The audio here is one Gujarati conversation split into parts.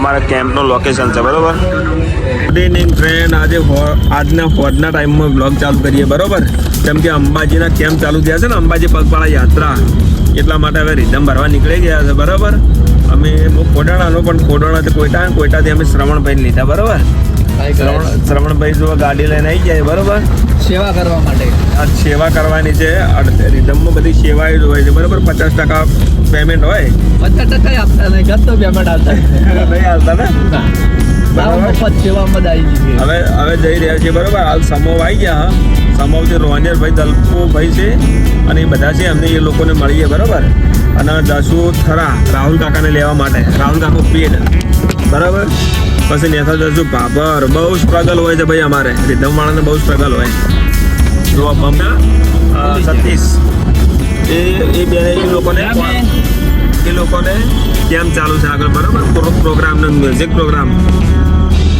અમારા કેમ્પનું લોકેશન છે, બરાબર? ગુડ ઇવનિંગ ફ્રેન્ડ આજે આજના હોજના ટાઈમમાં બ્લોગ ચાલુ કરીએ, બરાબર? કેમ કે અંબાજીના કેમ્પ ચાલુ થયા છે ને, અંબાજી પગપાળા યાત્રા. એટલા માટે હવે રીધમ ભરવા નીકળી ગયા છે, બરાબર? અમે કોડાણાનો પણ કોડાણાથી કોઈટા કોઈટાથી અમે શ્રવણભાઈ લીધા, બરોબર? શ્રવણભાઈ જો ગાડી લઈને આવી જાય બરોબર? સેવા કરવા માટે. આ સેવા કરવાની છે અડ- બધી સેવા જ હોય છે બરોબર? પચાસ ટકા પેમેન્ટ હોય. પચાસ ટકા આપતા નહીં ગતો પેમેન્ટ આવતા નહીં. આવતા ને? હવે હવે જઈ રહ્યા છીએ બરોબર? હાલ સમોવ આવી ગયા સમો જે રોહનિયર ભાઈ દલપુ ભાઈ છે અને એ બધા છે અમને એ લોકોને મળીએ બરોબર? અને જશું થરા રાહુલ કાકાને લેવા માટે. રાહુલ કાકો પેડ બરાબર? પછી નેથા જશું ભાભર. બહુ સ્ટ્રગલ હોય છે ભાઈ અમારે. રિધમવાળાને બહુ સ્ટ્રગલ હોય. જો બમના સતીશ એ એ બે એ લોકોને એ લોકોને કેમ ચાલુ છે આગળ? બરાબર? પ્રો- પ્રોગ્રામનો મ્યુઝિક પ્રોગ્રામ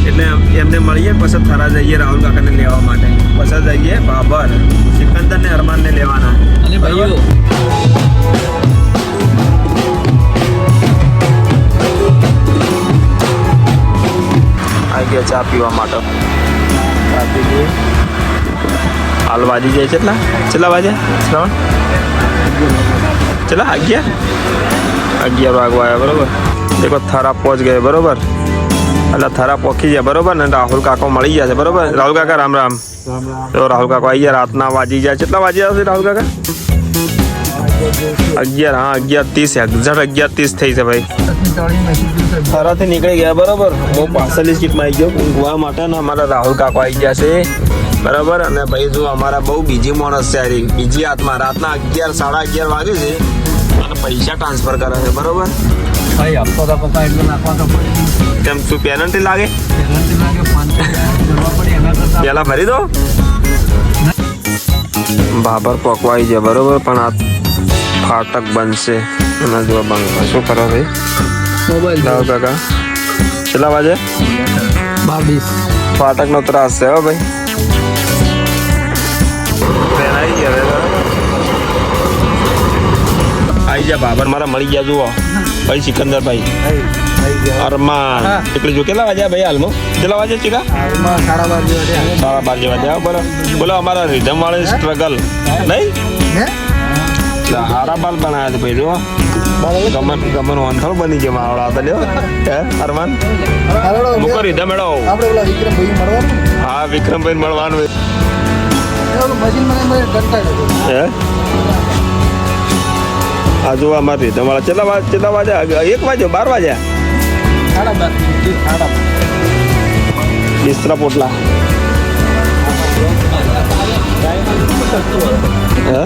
એટલે એમને મળીએ પછી થરા જઈએ રાહુલ કાકાને લેવા માટે. પછી જઈએ બાબર સિકંદર ને અરમાનને લેવાના. અને ભાઈઓ. આવી ચા પીવા માટે. હાલ વાજી જાય કેટલા કેટલા વાગ્યા? શ્રવણ? કેટલા? અગિયાર? અગિયાર વાગવા આવ્યા, બરોબર. દેખો, થરા પહોંચ ગયા, બરોબર. એટલે થરા પહોંચી ગયા, બરોબર. ને રાહુલ કાકો મળી ગયા છે, બરોબર. રાહુલ કાકા, રામ રામ. તો રાહુલ કાકો આવી ગયા, રાતના વાજી ગયા. કેટલા વાગ્યા હશે રાહુલ કાકા? અગિયાર હા અગિયાર ત્રીસ એક્ઝેક્ટ અગિયાર ત્રીસ થઈ છે ભાઈ. થરાથી નીકળી ગયા બરાબર? હું પાર્સલની સીટમાં આવી ગયો. ઊંઘવા માટે ને અમારા રાહુલ કાકો આવી ગયા છે. બરાબર? અને ભાઈ જો અમારા બહુ બીજી માણસ છે હારી. બીજી હાથમાં રાતના અગિયાર સાડા અગિયાર વાગે છે અને પૈસા ટ્રાન્સફર કરે છે બરાબર? ભાઈ આપતો તો પપ્પા એટલું નાખવા તો કેમ શું પેનલ્ટી લાગે? પેનલ્ટી લાગે પેલા ભરી દો. બાબર પકવાઈ છે બરોબર? પણ આ ફાટક બનશે એના જેવા બંગલા શું કરો ભાઈ મોબાઈલ રાહુલ કાકા કેટલા વાગે બાવીસ ફાટકનો ત્રાસ છે હો ભાઈ આવી બરાબર. જા બાબર મારા મળી ગયા જુઓ ભાઈ સિકંદર ભાઈ અરમાન. એટલે જો કેટલા વાગ્યા ભાઈ હાલમાં કેટલા વાજે ચીકા સાડા બાર જેવા. સાડા બાર જેવા થયા બોલો બોલો અમારા રિધમ વાળી સ્ટ્રગલ નહીં હારા બાલ બનાવ્યા છે ભાઈ જો ગમન ગમન ઓનથળ બની ગયો મારો હતા લ્યો. હે અરમાન મૂકો રિધમ મેળો. આપણે ઓલા વિક્રમભાઈ મળવાનું. હા વિક્રમભાઈ મળવાનું. હે? આ જો અમારી તમારા કેટલા વાગે કેટલા વાગ્યા એક વાગ્યો બાર બાર. બિસ્તરા પોટલા. હે?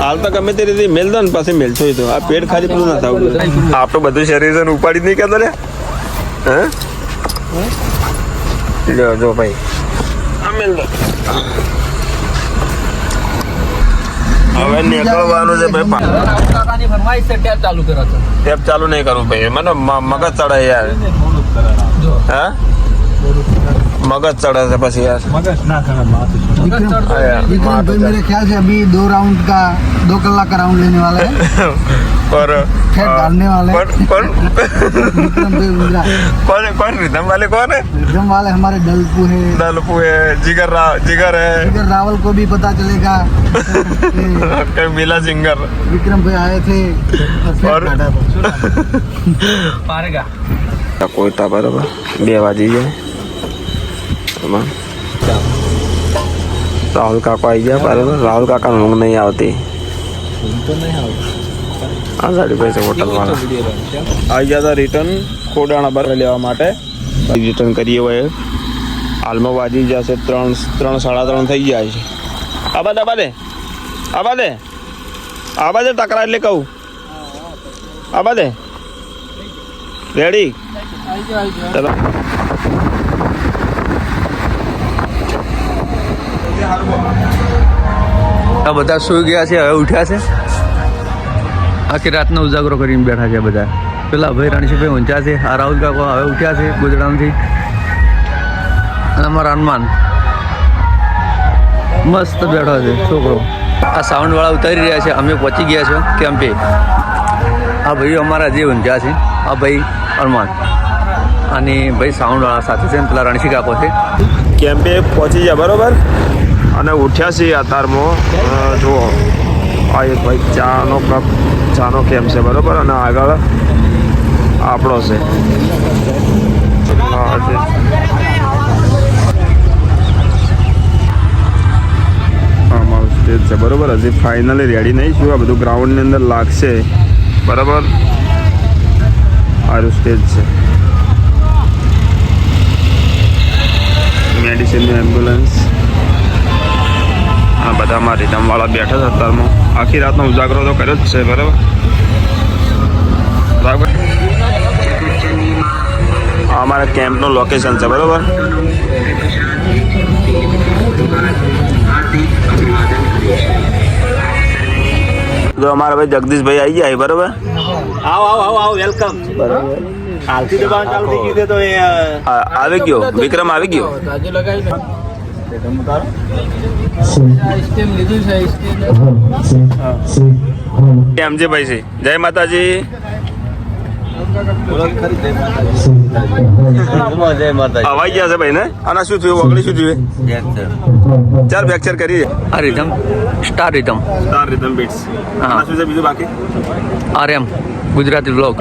હાલ તો ગમે તે રીતે મેલ દો ને પછી મેલશો તો. આ પેટ ખાલી પૂરું ના થવું આપણું બધું શરીર છે ઉપાડી નહીં કહેતો લે હે? લ્યો જો ભાઈ. આ મેલ દો. હવે નીકળવાનું છે ભાઈ ચાલુ કરો ટેપ ચાલુ નહીં કરવું ભાઈ. મને મગજ ચડે યાર. હા? મગજ ચડે છે પછી યાર મગજ ચડતો હા યાર, विक्रम मार भाई दो मेरे ख्याल से अभी दो राउंड का दो कलाक का राउंड लेने वाला है पर खेत डालने वाले हैं। कौन कौन विक्रम भाई इंदिरा कौन कौन रिदम वाले कौन है विक्रम वाले हमारे दलपू है दलपू है जिगर रा, जिगर है फिर रावल को भी पता चलेगा कि कहीं मिला सिंगर विक्रम भाई आए थे और फिर और- काटा था। પારેગા કોઈટા બરોબર બે વાજી જાય એમાં રાહુલ કાકા આવી ગયા બરાબર રાહુલ કાકા ઊંઘ નહીં આવતી આ સાડી પાસે હોટલ વાળા આવી ગયા હતા રિટર્ન ખોડાણા બર લેવા માટે રિટર્ન કરીએ હોય હાલમાં વાજી જશે ત્રણ ત્રણ સાડા ત્રણ થઈ ગયા છે આબા દે આબા દે આબા દે આબા દે ટકરા એટલે કહું આબા દે રેડી ચલો આ બધા સુઈ ગયા છે, હવે ઉઠ્યા છે. આખી રાતનો ઉજાગરો કરીને બેઠા છે બધા. પેલા ભાઈ રણજીભાઈ ઊંચા છે. આ રાહુલ કાકો હવે ઉઠ્યા છે ગુજરાતથી અને અમારા હનુમાન. મસ્ત બેઠો છે, છોકરો. આ સાઉન્ડવાળા ઉતારી રહ્યા છે, અમે પહોંચી ગયા છે, કેમ્પે. આ ભાઈ અમારા જે ઊંઝા છે, આ ભાઈ અરમાન અને ભાઈ સાઉન્ડવાળા સાથે છે પેલા રણસી કાકો છે. કેમ્પે પહોંચી ગયા, બરોબર? અને ઉઠ્યા છીએ અતારમાં. જુઓ. આ એક ભાઈ ચાનો કપ, ચાનો કેમ્પ છે, બરાબર? અને આગળ આપણો છે. અમારું સ્ટેજ છે, બરાબર? હજી ફાઇનલી રેડી નહીં છું. આ બધું ગ્રાઉન્ડની અંદર લાગશે. બરાબર? આરું સ્ટેજ છે. મેડિસિનનું એમ્બ્યુલન્સ બધામાં રીધમવાળા બેઠા હતા અત્યારમાં. આખી રાતનો ઉજાગરો તો કર્યો જ છે બરાબર? બરાબર? અમારા કેમ્પનું લોકેશન છે બરાબર? તો અમારા ભાઈ જગદીશભાઈ આવી ગયા બરાબર? આવો આવો આવો આવો વેલકમ બરાબર. આવી ગયો. વિક્રમ આવી છે તો કેમ ભાઈ છે જય માતાજી. અવાઈ ગયા છે ભાઈ ને? આના શું થયું? ઓગળી શું થયું? ચાર ફ્રેક્ચર કરી આ rhythm star rhythm star rhythm beats હા. શું છે બીજું બાકી? આર એમ ગુજરાતી બ્લોગ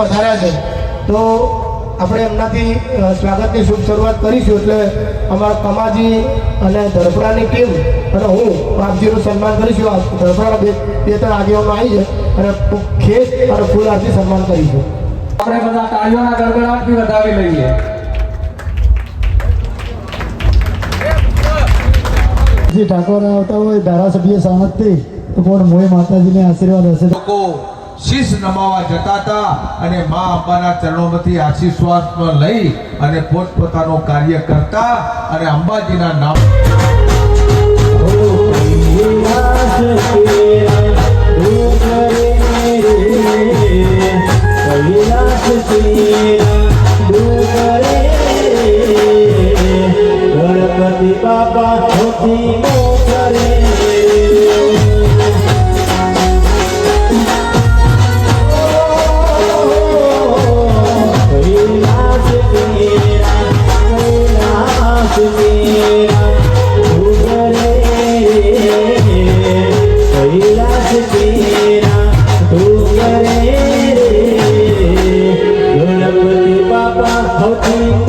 પધાર્યા છે. તો આપણે એમનાથી સ્વાગતની શુભ શરૂઆત કરીશું એટલે અમારા કમાજી અને ધરપડાની ટીમ અને હું આપજીનું સન્માન કરીશું. આ ધરપડાના બે બે ત્રણ આગેવાનો આવી છે અને ખેસ અને ફૂલારથી સન્માન કરીશું. આપણે બધા તાળીઓના ગરગડાટથી વધાવી લઈએ. જે ઠાકોર આવતા હોય ધારાસભ્ય સામતથી તો કોણ મોય માતાજીને આશીર્વાદ હશે? શીશ નમાવા જતા હતા અને મા અંબાના ચરણોમાંથી આશીર્વાદ લઈ અને પોતપોતાનું કાર્ય કરતા અને અંબાજીના નામ হতে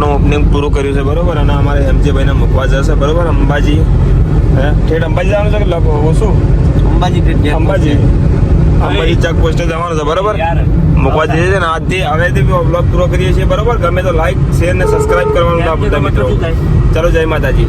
આજનો ઓપનિંગ પૂરું કર્યું છે બરોબર? અને અમારે હેમજીભાઈને મૂકવા જશે બરોબર? અંબાજી. હે? ઠેઠ અંબાજી જવાનું છે કે લખો શું અંબાજી અંબાજી. અંબાજી ચેક પોસ્ટે જવાનું છે બરોબર? મૂકવા જઈએ છે ને આજથી હવેથી બ્લોગ પૂરો કરીએ છીએ બરોબર? ગમે તો લાઈક શેર ને સબસ્ક્રાઇબ કરવાનું ના ભૂલતા મિત્રો. ચલો જય માતાજી.